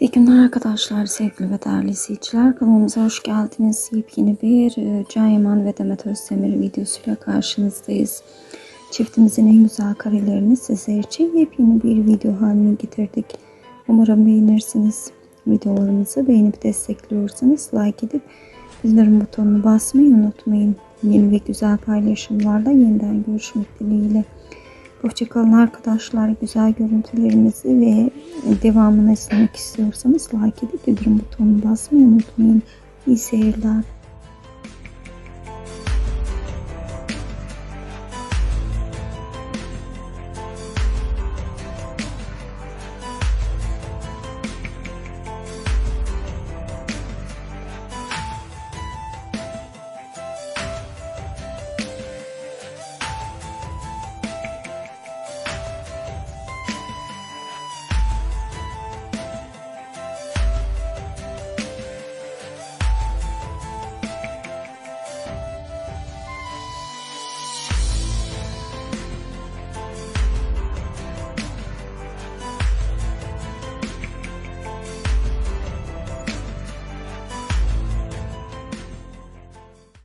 İyi günler arkadaşlar, sevgili ve değerli izleyiciler. Kanalımıza hoş geldiniz. Yepyeni bir e, Can Yaman ve Demet Özdemir videosuyla karşınızdayız. Çiftimizin en güzel karelerini sizler için yepyeni bir video haline getirdik. Umarım beğenirsiniz. Videolarımızı beğenip destekliyorsanız like edip bildirim butonunu basmayı unutmayın. Yeni ve güzel paylaşımlarla yeniden görüşmek dileğiyle. Hoşçakalın arkadaşlar. Güzel görüntülerimizi ve devamını izlemek istiyorsanız like edip bildirim butonunu basmayı unutmayın. İyi seyirler.